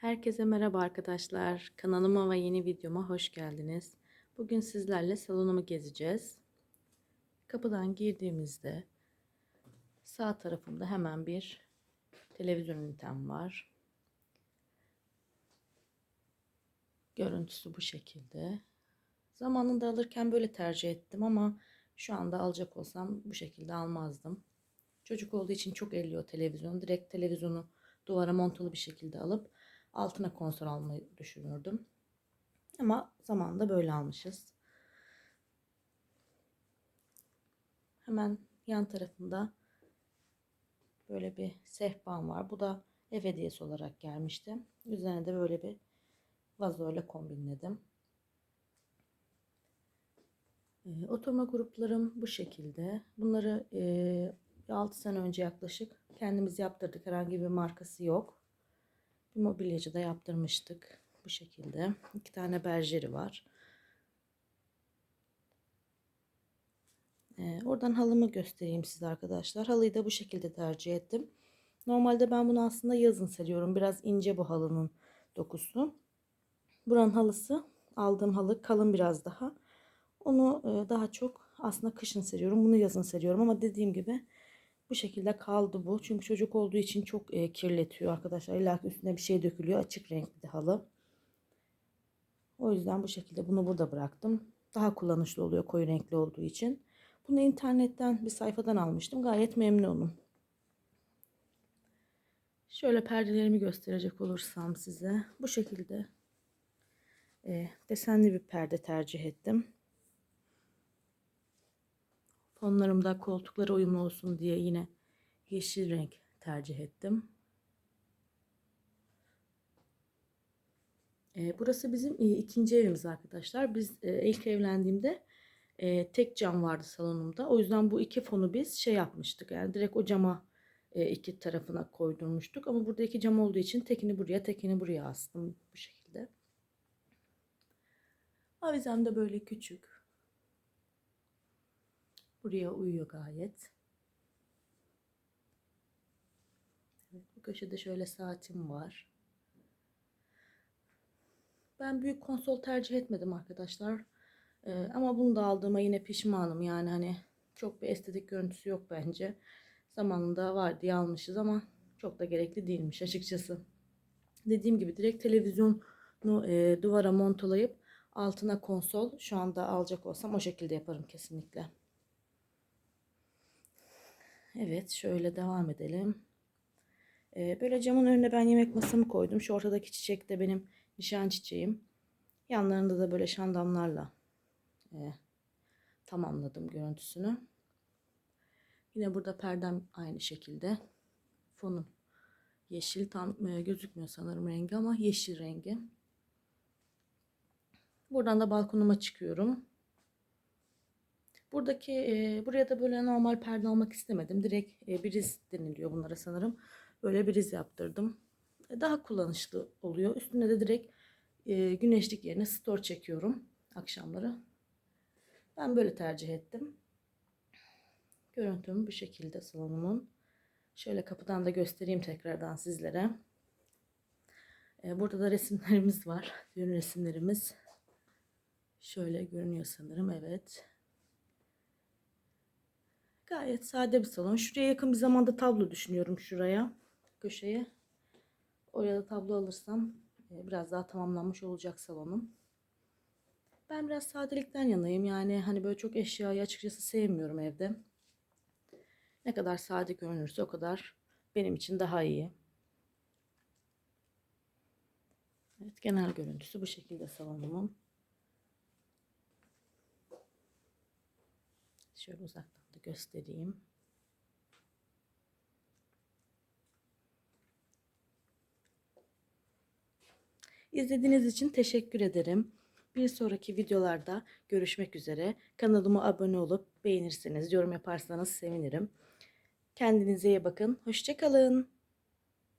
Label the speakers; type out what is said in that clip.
Speaker 1: Herkese merhaba arkadaşlar. Kanalıma ve yeni videoma hoş geldiniz. Bugün sizlerle salonumu gezeceğiz. Kapıdan girdiğimizde sağ tarafımda hemen bir televizyon ünitem var. Görüntüsü bu şekilde. Zamanında alırken böyle tercih ettim ama şu anda alacak olsam bu şekilde almazdım. Çocuk olduğu için çok elliyor televizyon. Direkt televizyonu duvara montalı bir şekilde alıp altına konsol almayı düşünürdüm. Ama zamanında böyle almışız. Hemen yan tarafında böyle bir sehpan var. Bu da ev hediyesi olarak gelmişti. Üzerine de böyle bir vazo ile kombinledim. E, oturma gruplarım bu şekilde. Bunları e, 6 sene önce yaklaşık kendimiz yaptırdık. Herhangi bir markası yok. Bir mobilyacıda yaptırmıştık. Bu şekilde. İki tane berjeri var. Ee, oradan halımı göstereyim size arkadaşlar. Halıyı da bu şekilde tercih ettim. Normalde ben bunu aslında yazın seriyorum. Biraz ince bu halının dokusu. Buranın halısı aldığım halı kalın biraz daha. Onu e, daha çok aslında kışın seriyorum. Bunu yazın seriyorum ama dediğim gibi bu şekilde kaldı bu. Çünkü çocuk olduğu için çok e, kirletiyor arkadaşlar. İlla üstüne bir şey dökülüyor. Açık renkli halı. O yüzden bu şekilde bunu burada bıraktım. Daha kullanışlı oluyor koyu renkli olduğu için. Bunu internetten bir sayfadan almıştım. Gayet memnunum. Şöyle perdelerimi gösterecek olursam size. Bu şekilde e, desenli bir perde tercih ettim. Fonlarımda koltuklara uyumlu olsun diye yine yeşil renk tercih ettim. E, burası bizim e, ikinci evimiz arkadaşlar. Biz e, ilk evlendiğimde tek cam vardı salonumda. O yüzden bu iki fonu biz şey yapmıştık. Yani direkt o cama iki tarafına koydurmuştuk. Ama burada iki cam olduğu için tekini buraya, tekini buraya astım bu şekilde. Avizem de böyle küçük. Buraya uyuyor gayet. Evet, bu köşede şöyle saatim var. Ben büyük konsol tercih etmedim arkadaşlar. Ee, ama bunu da aldığıma yine pişmanım. Yani hani çok bir estetik görüntüsü yok bence. Zamanında var diye almışız ama çok da gerekli değilmiş açıkçası. Dediğim gibi direkt televizyonu e, duvara montalayıp altına konsol şu anda alacak olsam o şekilde yaparım kesinlikle. Evet şöyle devam edelim. Ee, böyle camın önüne ben yemek masamı koydum. Şu ortadaki çiçek de benim nişan çiçeğim. Yanlarında da böyle şandamlarla e, tamamladım görüntüsünü. Yine burada perdem aynı şekilde. Fonum yeşil tam e, gözükmüyor sanırım rengi ama yeşil rengi. Buradan da balkonuma çıkıyorum. Buradaki e, buraya da böyle normal perde almak istemedim. Direkt e, biriz deniliyor bunlara sanırım. Böyle biriz yaptırdım. E, daha kullanışlı oluyor. Üstüne de direkt e, güneşlik yerine store çekiyorum akşamları. Ben böyle tercih ettim. Görüntüm bu şekilde salonumun. Şöyle kapıdan da göstereyim tekrardan sizlere. E, burada da resimlerimiz var. Düğün resimlerimiz. Şöyle görünüyor sanırım. Evet. Gayet sade bir salon. Şuraya yakın bir zamanda tablo düşünüyorum şuraya. Köşeye. Oraya da tablo alırsam e, biraz daha tamamlanmış olacak salonum. Ben biraz sadelikten yanayım. Yani hani böyle çok eşyayı açıkçası sevmiyorum evde. Ne kadar sade görünürse o kadar benim için daha iyi. Evet, genel görüntüsü bu şekilde salonumun. Şöyle uzaktan da göstereyim. İzlediğiniz için teşekkür ederim. Bir sonraki videolarda görüşmek üzere. Kanalıma abone olup beğenirseniz, yorum yaparsanız sevinirim. Kendinize iyi bakın. Hoşçakalın.